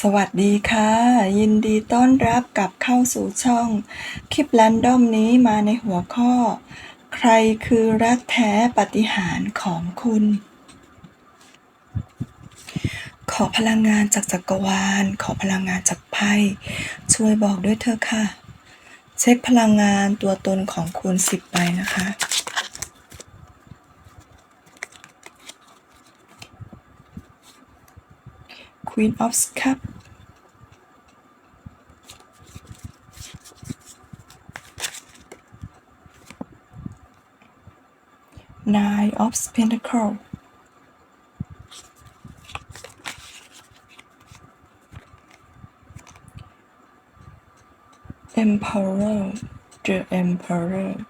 สวัสดีค่ะ ยินดีต้อนรับกลับเข้าสู่ช่อง คลิปแรนดอมนี้มาในหัวข้อ ใครคือรักแท้ปฏิหารของคุณ ขอพลังงานจากจักรวาล ขอพลังงานจากไพ่ช่วยบอกด้วยเถอค่ะ เช็คพลังงานตัวตนของคุณสิบใบนะคะ Queen of Cup Nine of Pentacle Emperor. The Emperor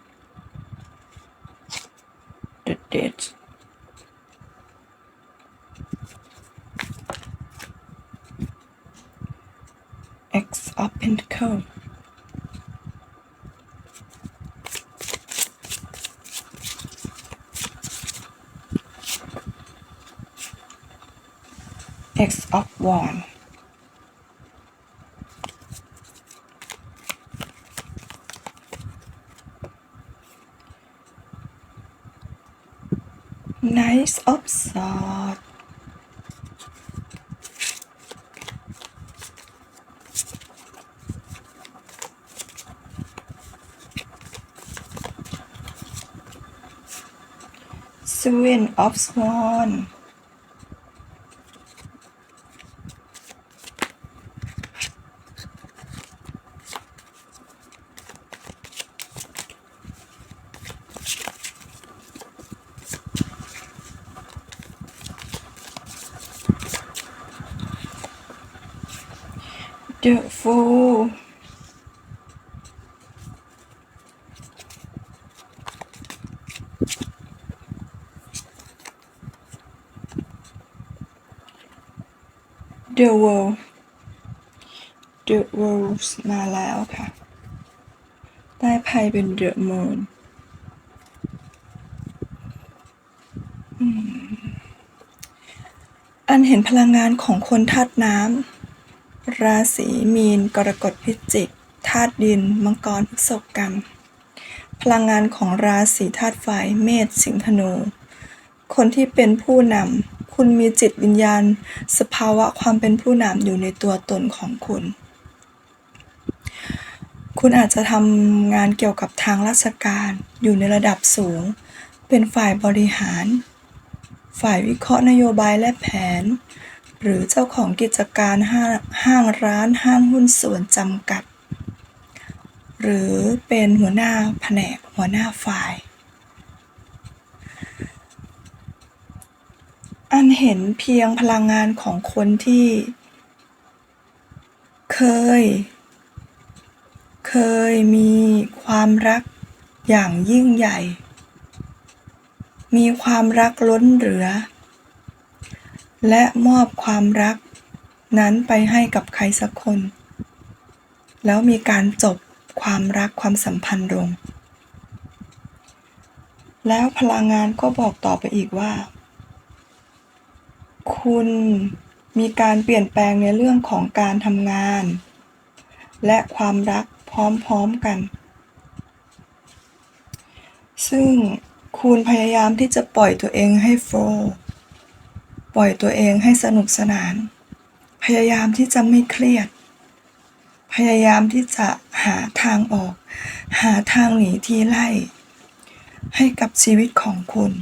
of Wands ไนท์ออฟสอดสวีนออฟสวอน the fool The World The World มาแล้วค่ะ ได้ไพ่เป็น The Moon อันเห็นพลังงานของคนธาตุน้ำ ราศีมีน กรกฎพิจิกธาตุดิน มังกรพฤษภกันพลังงานของราศีธาตุไฟเมษสิงห์ธนู คนที่เป็นผู้นำคุณมีจิตวิญญาณ สภาวะความเป็นผู้นำอยู่ในตัวตนของคุณ คุณอาจจะทำงานเกี่ยวกับทางราชการอยู่ในระดับสูง เป็นฝ่ายบริหาร ฝ่ายวิเคราะห์นโยบายและแผน หรือเจ้าของกิจการห้างางร้านห้างหุ้นส่วนจำกัด หรือเป็นหัวหน้าแผนกหัวหน้าฝ่าย อันเห็นเพียงพลังงานของคนที่ เคย เคยมีความรักอย่างยิ่งใหญ่ มีความรักล้นเหลือ และมอบความรักนั้นไปให้กับใครสักคน แล้วมีการจบความรักความสัมพันธ์ลง แล้วพลังงานก็บอกต่อไปอีกว่า คุณมีการเปลี่ยนแปลงในเรื่องของการทำงาน และความรักพร้อมๆกัน ซึ่งคุณพยายามที่จะปล่อยตัวเองให้โฟล์ ปล่อยตัวเองให้สนุกสนาน พยายามที่จะไม่เครียด พยายามที่จะหาทางออก หาทางหนีที่ไล่ ให้กับชีวิตของคุณ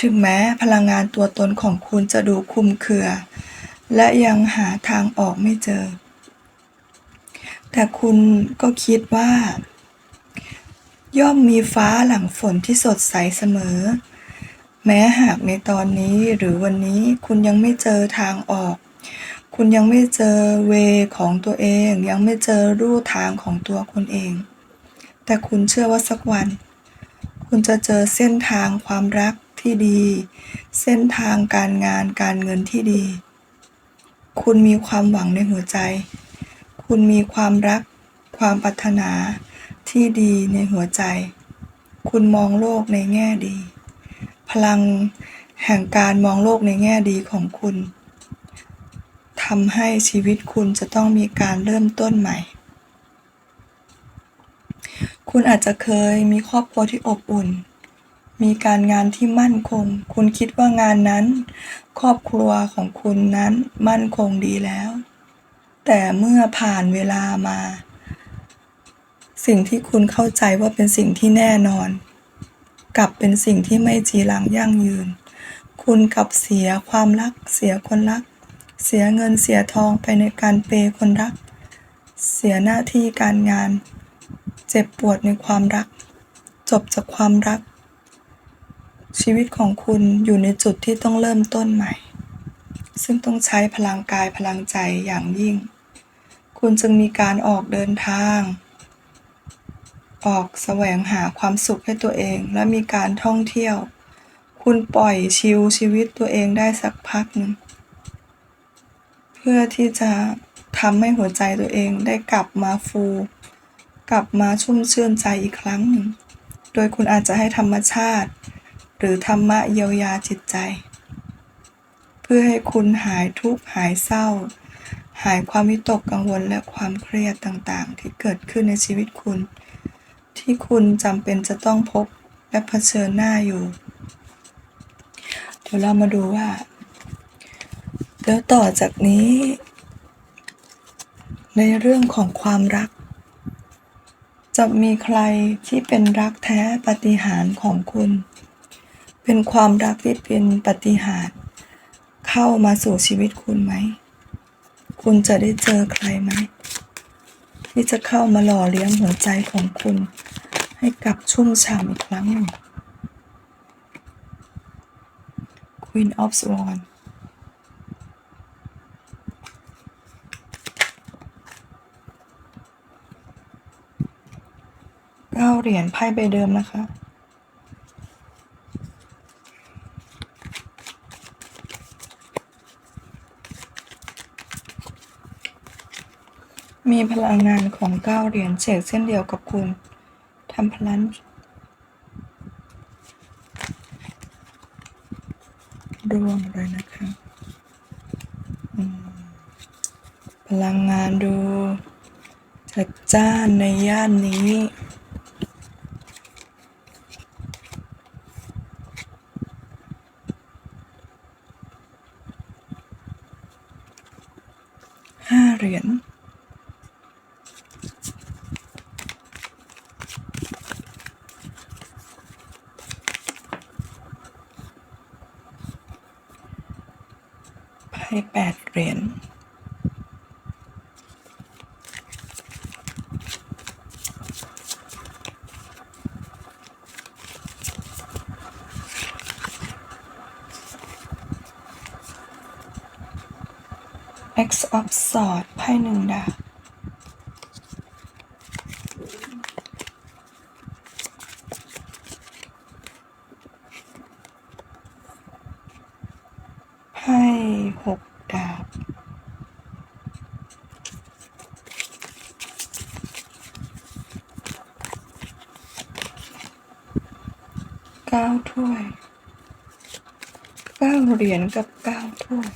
ถึงแม้พลังงานตัวตนของคุณจะดูคุมเครือ และยังหาทางออกไม่เจอ แต่คุณก็คิดว่า ย่อมมีฟ้าหลังฝนที่สดใสเสมอ แม้หากในตอนนี้หรือวันนี้คุณยังไม่เจอทางออก คุณยังไม่เจอเวของตัวเอง ยังไม่เจอรูทางของตัวคุณเอง แต่คุณเชื่อว่าสักวัน คุณจะเจอเส้นทางความรักที่ดี เส้นทางการงานการเงินที่ดี คุณมีความหวังในหัวใจ คุณมีความรัก ความปรารถนาที่ดีในหัวใจ คุณมองโลกในแง่ดี พลังแห่งการมองโลกในแง่ดีของคุณทำให้ชีวิตคุณจะต้องมีการเริ่มต้นใหม่ คุณอาจจะเคยมีครอบครัวที่อบอุ่น มีการงานที่มั่นคง คุณคิดว่างานนั้น ครอบครัวของคุณนั้นมั่นคงดีแล้ว แต่เมื่อผ่านเวลามา สิ่งที่คุณเข้าใจว่าเป็นสิ่งที่แน่นอน กลับเป็นสิ่งที่ไม่จีรังยั่งยืน คุณกลับเสียความรัก เสียคนรัก เสียเงินเสียทองไปในการเปย์คนรัก เสียหน้าที่การงาน เจ็บปวดในความรัก จบจากความรัก ชีวิตของคุณอยู่ในจุดที่ต้องเริ่มต้นใหม่ ซึ่งต้องใช้พลังกายพลังใจอย่างยิ่ง คุณจึงมีการออกเดินทาง ออกแสวงหาความสุขให้ตัวเอง และมีการท่องเที่ยว คุณปล่อยชิลชีวิตตัวเองได้สักพักหนึ่งเพื่อที่จะทำให้หัวใจตัวเองได้กลับมาฟู กลับมาชุ่มชื่นใจอีกครั้งหนึ่งโดยคุณอาจจะให้ธรรมชาติ หรือธรรมะเยียวยาจิตใจ เพื่อให้คุณหายทุกข์หายเศร้า หายความวิตกกังวลและความเครียดต่างๆ ที่เกิดขึ้นในชีวิตคุณ ที่คุณจำเป็นจะต้องพบและเผชิญหน้าอยู่ เดี๋ยวเรามาดูว่าแล้วต่อจากนี้ ในเรื่องของความรัก จะมีใครที่เป็นรักแท้ปฏิหารของคุณ เป็นความรักที่เป็นปฏิหารเข้ามาสู่ชีวิตคุณไหม คุณจะได้เจอใครไหม ที่จะเข้ามาหล่อเลี้ยงหัวใจของคุณ ให้กลับชุ่มฉ่ำอีกครั้งหนึ่ง Queen of Swan เก้าเหรียญไพ่ใบเดิมนะคะ พลังงานของเก้าเหรียญเฉกเช่นเดียวกับคุณทำพลันรวงเลยนะคะพลังงานดูจัดจ้านในย่านนี้ ห้าเหรียญ ไพ่แปดเหรียญ X of sword ไพ่หนึ่งดาบไพ่หกดาบเก้าถ้วยเก้าเหรียญกับเก้าถ้วย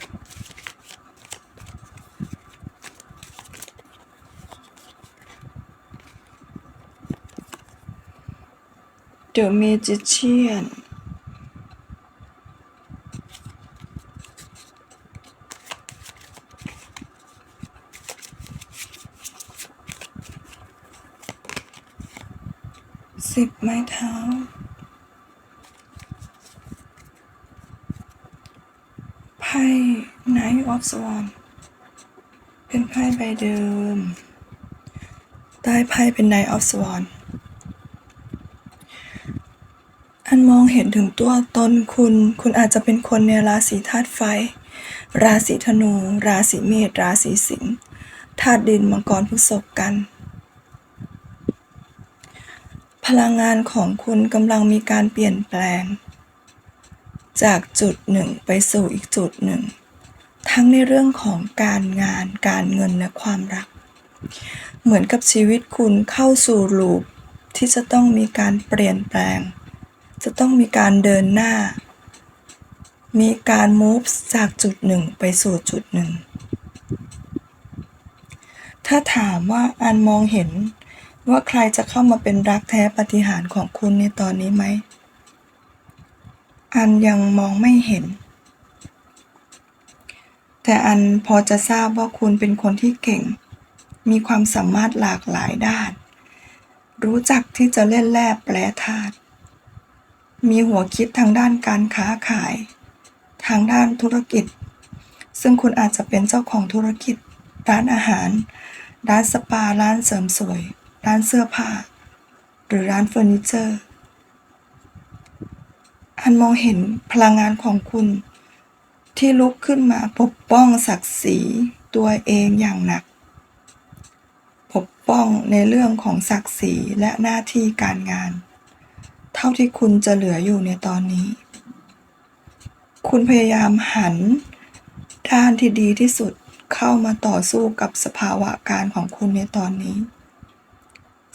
The Magician สิบไม้เท้าไพ่ Knight of Swan เป็นไพ่ใบเดิม ใต้ไพ่เป็น Knight of Swan อันมองเห็นถึงตัวตนคุณ คุณอาจจะเป็นคนในราศีธาตุไฟ ราศีธนู ราศีเมษ ราศีสิงห์ ธาตุดิน มังกร พฤษภกัน พลังงานของคุณกำลังมีการเปลี่ยนแปลง จากจุดหนึ่งไปสู่อีกจุดหนึ่ง ทั้งในเรื่องของการงาน การเงิน และความรัก เหมือนกับชีวิตคุณเข้าสู่ลูปที่จะต้องมีการเปลี่ยนแปลง จะต้องมีการเดินหน้า มีการ move จากจุดหนึ่งไปสู่จุดหนึ่ง ถ้าถามว่าอันมองเห็นว่าใครจะเข้ามาเป็นรักแท้ปฏิหารของคุณในตอนนี้ไหม อันยังมองไม่เห็น แต่อันพอจะทราบว่าคุณเป็นคนที่เก่ง มีความสามารถหลากหลายด้าน รู้จักที่จะเล่นแร่แปรธาตุ มีหัวคิดทางด้านการค้าขาย ทางด้านธุรกิจ ซึ่งคุณอาจจะเป็นเจ้าของธุรกิจ ร้านอาหาร ร้านสปา ร้านเสริมสวย ร้านเสื้อผ้า หรือร้านเฟอร์นิเจอร์อันมองเห็นพลังงานของคุณ ที่ลุกขึ้นมาปกป้องศักดิ์ศรีตัวเองอย่างหนัก ปกป้องในเรื่องของศักดิ์ศรีและหน้าที่การงานาที่คุณจะเหลืออยู่ในตอนนี้ คุณพยายามหันด้านที่ดีที่สุดเข้ามาต่อสู้กับสภาวะการของคุณในตอนนี้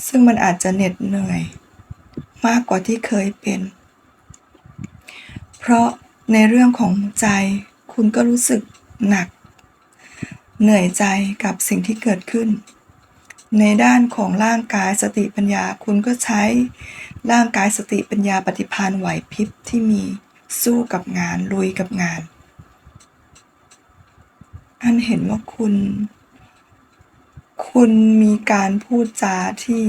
ซึ่งมันอาจจะเหน็ดเหนื่อย มากกว่าที่เคยเป็น เพราะในเรื่องของใจ คุณก็รู้สึกหนัก เหนื่อยใจกับสิ่งที่เกิดขึ้น ในด้านของร่างกายสติปัญญาคุณก็ใช้ร่างกายสติปัญญาปฏิภาณไหวพริบที่มีสู้กับงานลุยกับงาน อันเห็นว่าคุณ คุณมีการพูดจาที่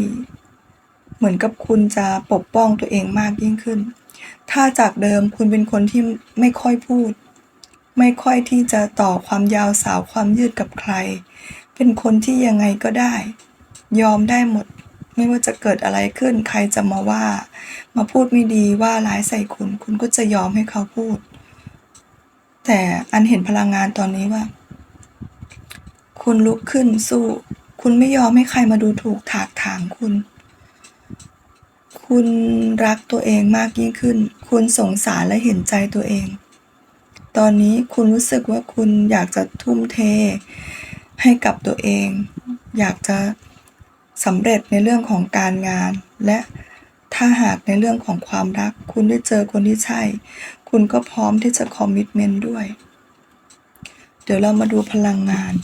เหมือนกับคุณจะปกป้องตัวเองมากยิ่งขึ้น ถ้าจากเดิมคุณเป็นคนที่ไม่ค่อยพูด ไม่ค่อยที่จะต่อความยาวสาวความยืดกับใคร เป็นคนที่ยังไงก็ได้ ยอมได้หมด ไม่ว่าจะเกิดอะไรขึ้น ใครจะมาว่า มาพูดไม่ดีว่าร้ายใส่คุณ คุณก็จะยอมให้เขาพูด แต่อันเห็นพลังงานตอนนี้ว่า คุณลุกขึ้นสู้ คุณไม่ยอมให้ใครมาดูถูกถากถางคุณ คุณรักตัวเองมากยิ่งขึ้น คุณสงสารและเห็นใจตัวเอง ตอนนี้คุณรู้สึกว่าคุณอยากจะทุ่มเทให้กับตัวเอง อยากจะ สำเร็จในเรื่องของการงาน และถ้าหากในเรื่องของความรัก คุณได้เจอคนที่ใช่ คุณก็พร้อมที่จะคอมมิ t เมนต์ด้วย เดี๋ยวเรามาดูพลังงาน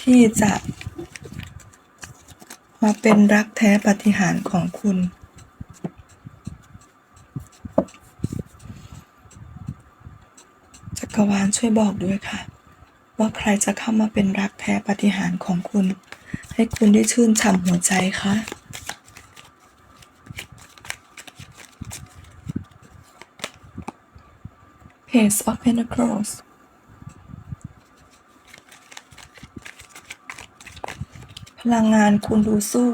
ที่จะมาเป็นรักแท้ปฏิหารของคุณ จักรวาลช่วยบอกด้วยค่ะ ว่าใครจะเข้ามาเป็นรักแท้ปฏิหารของคุณ ให้คุณได้ชื่นฉ่ำหัวใจคะเพจ of Pentacles พลังงานคุณดูสู้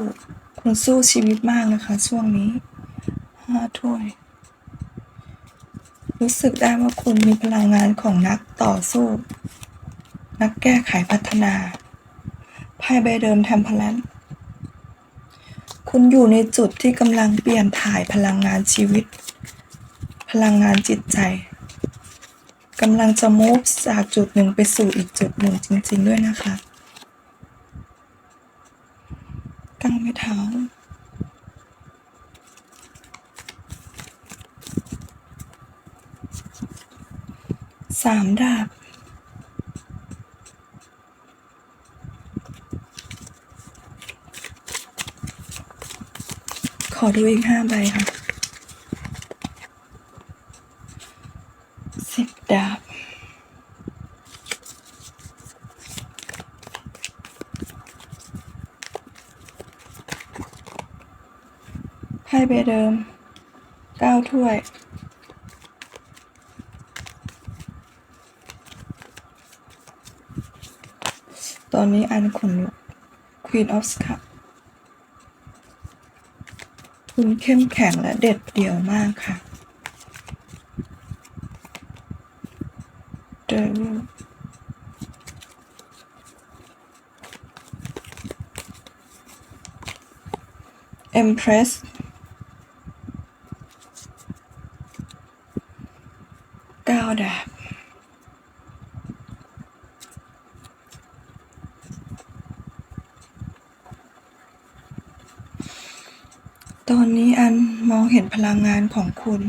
คุณสู้ชีวิตมากนะคะ ช่วงนี้ห้าถ้วย รู้สึกได้ว่าคุณมีพลังงานของนักต่อสู้ นักแก้ไขพัฒนา ไพ่ใบเดิมแทมเพลนคุณอยู่ในจุดที่กำลังเปลี่ยนถ่ายพลังงานชีวิต พลังงานจิตใจกำลังจะ move จากจุดหนึ่งไปสู่อีกจุดหนึ่งจริง ๆ ด้วยนะคะตั้งไม้เท้าสามดาบ อดูอีกห้าใบค่ะสิบดาบไพ่ใบเดิมเก้าถ้วยตอนนี้อันขนลุก Queen of Cup คุณเข้มแข็งและเด็ดเดี่ยวมากค่ะ Devil Empress ก้าดาบ ตอนนี้อันมองเห็นพ ลังงานของคุณ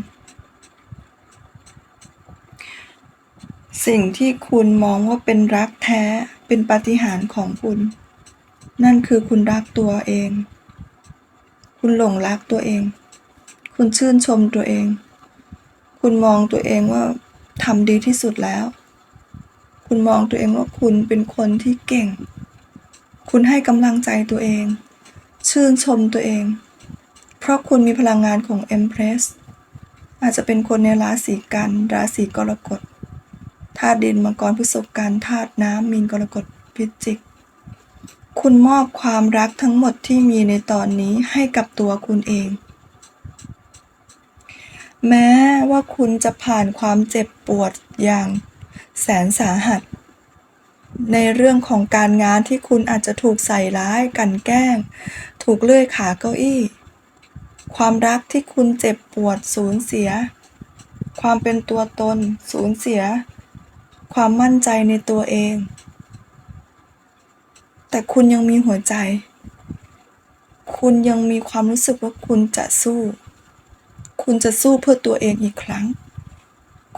สิ่งที่คุณมองว่าเป็นรักแท้เป็นปาฏิหาริย์ของคุณ นั่นคือคุณรักตัวเอง คุณหลงรักตัวเอง คุณชื่นชมตัวเอง คุณมองตัวเองว่าทำดีที่สุดแล้ว คุณมองตัวเองว่าคุณเป็นคนที่เก่ง คุณให้กำลังใจตัวเอง ชื่นชมตัวเอง เพราะคุณมีพลังงานของ Empress อาจจะเป็นคนในราศีกันราศีกรกฎธาตุดินมังกรพฤษภกันธาตุน้ำมีนกรกฎพิจิก คุณมอบความรักทั้งหมดที่มีในตอนนี้ให้กับตัวคุณเอง แม้ว่าคุณจะผ่านความเจ็บปวดอย่างแสนสาหัส ในเรื่องของการงานที่คุณอาจจะถูกใส่ร้ายกันแกล้ง ถูกเลื่อยขาเก้าอี้ ความรักที่คุณเจ็บปวดสูญเสีย ความเป็นตัวตน สูญเสีย ความมั่นใจในตัวเอง แต่คุณยังมีหัวใจ คุณยังมีความรู้สึกว่าคุณจะสู้ คุณจะสู้เพื่อตัวเองอีกครั้ง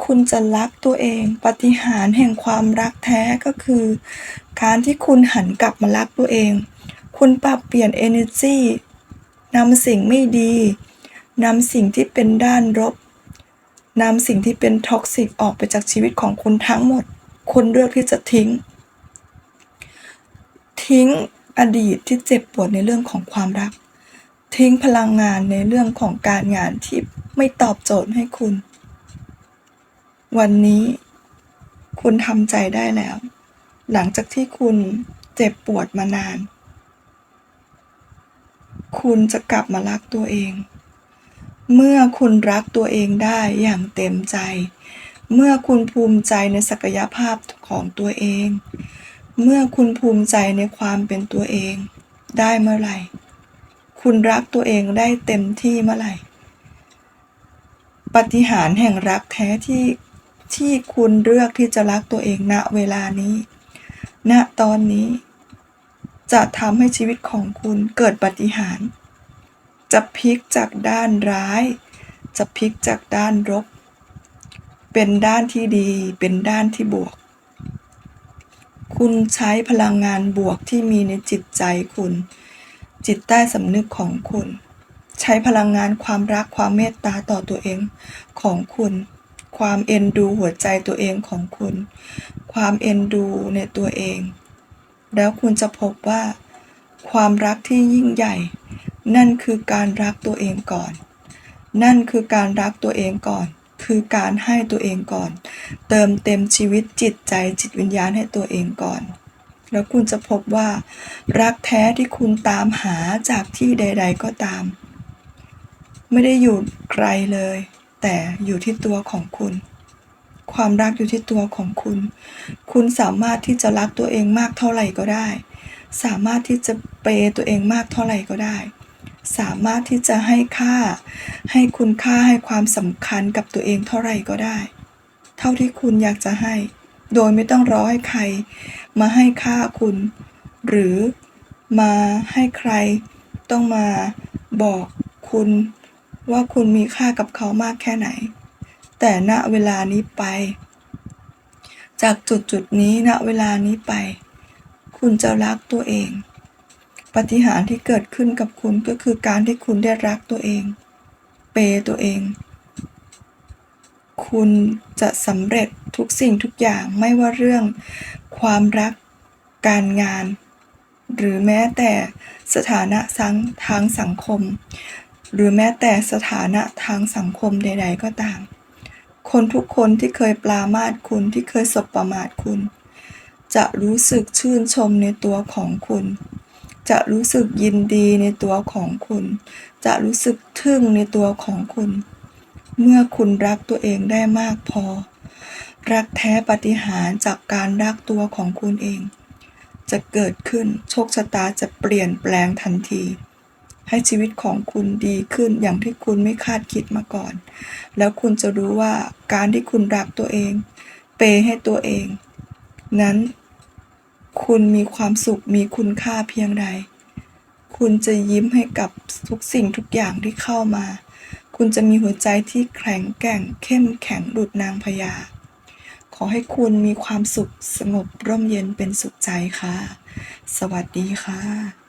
คุณจะรักตัวเอง ปฏิหารแห่งความรักแท้ก็คือ การที่คุณหันกลับมารักตัวเอง คุณปรับเปลี่ยน energy นำสิ่งไม่ดีนำสิ่งที่เป็นด้านลบนำสิ่งที่เป็นท็อกซิกออกไปจากชีวิตของคุณทั้งหมด คุณเลือกที่จะทิ้ง ทิ้งอดีตที่เจ็บปวดในเรื่องของความรัก ทิ้งพลังงานในเรื่องของการงานที่ไม่ตอบโจทย์ให้คุณ วันนี้ คุณทำใจได้แล้ว หลังจากที่คุณเจ็บปวดมานาน คุณจะกลับมารักตัวเอง เมื่อคุณรักตัวเองได้อย่างเต็มใจ เมื่อคุณภูมิใจในศักยภาพของตัวเอง เมื่อคุณภูมิใจในความเป็นตัวเองได้เมื่อไหร่ คุณรักตัวเองได้เต็มที่เมื่อไหร่ ปฏิหารแห่งรักแท้ที่ที่คุณเลือกที่จะรักตัวเองณเวลานี้ ณตอนนี้ จะทำให้ชีวิตของคุณเกิดปาฏิหารย์จะพลิกจากด้านร้าย จะพลิกจากด้านลบเป็นด้านที่ดีเป็นด้านที่บวก คุณใช้พลังงานบวกที่มีในจิตใจคุณ จิตใต้สำนึกของคุณ ใช้พลังงานความรักความเมตตาต่อตัวเองของคุณ ความเอ็นดูหัวใจตัวเองของคุณ ความเอ็นดูในตัวเอง แล้วคุณจะพบว่า ความรักที่ยิ่งใหญ่ นั่นคือการรักตัวเองก่อน นั่นคือการรักตัวเองก่อน คือการให้ตัวเองก่อน เติมเต็มชีวิตจิตใจจิตวิญญาณให้ตัวเองก่อน แล้วคุณจะพบว่า รักแท้ที่คุณตามหาจากที่ใด ๆ ก็ตาม ไม่ได้อยู่ไกลเลย แต่อยู่ที่ตัวของคุณ ความรักอยู่ที่ตัวของคุณ คุณสามารถที่จะรักตัวเองมากเท่าไหร่ก็ได้ สามารถที่จะเปย์ตัวเองมากเท่าไหร่ก็ได้ สามารถที่จะให้ค่า ให้คุณค่าให้ความสำคัญกับตัวเองเท่าไหร่ก็ได้ เท่าที่คุณอยากจะให้ โดยไม่ต้องรอให้ใคร มาให้ค่าคุณ หรือมาให้ใคร ต้องมาบอกคุณว่าคุณมีค่ากับเขามากแค่ไหน แต่ณเวลานี้ไป จากจุดจุดนี้ณเวลานี้ไป คุณจะรักตัวเอง ปฏิหารที่เกิดขึ้นกับคุณก็คือการที่คุณได้รักตัวเอง เปย์ตัวเอง คุณจะสำเร็จทุกสิ่งทุกอย่างไม่ว่าเรื่อง ความรักการงาน หรือแม้แต่สถานะสังทางสังคม หรือแม้แต่สถานะทางสังคมใด ๆ ก็ตาม คนทุกคนที่เคยปลามาดคุณที่เคยสบประมาทคุณ จะรู้สึกชื่นชมในตัวของคุณ จะรู้สึกยินดีในตัวของคุณ จะรู้สึกทึ่งในตัวของคุณ เมื่อคุณรักตัวเองได้มากพอ รักแท้ปฏิหารจากการรักตัวของคุณเอง จะเกิดขึ้นโชคชะตาจะเปลี่ยนแปลงทันที ให้ชีวิตของคุณดีขึ้นอย่างที่คุณไม่คาดคิดมาก่อน แล้วคุณจะรู้ว่าการที่คุณรักตัวเอง เปย์ให้ตัวเอง นั้น คุณมีความสุขมีคุณค่าเพียงใด คุณจะยิ้มให้กับทุกสิ่งทุกอย่างที่เข้ามา คุณจะมีหัวใจที่แข็งแกร่งเข้มแข็งดุดนางพญาขขอให้คุณมีความสุขสงบร่มเย็นเป็นสุขใจค่ะ สวัสดีค่ะ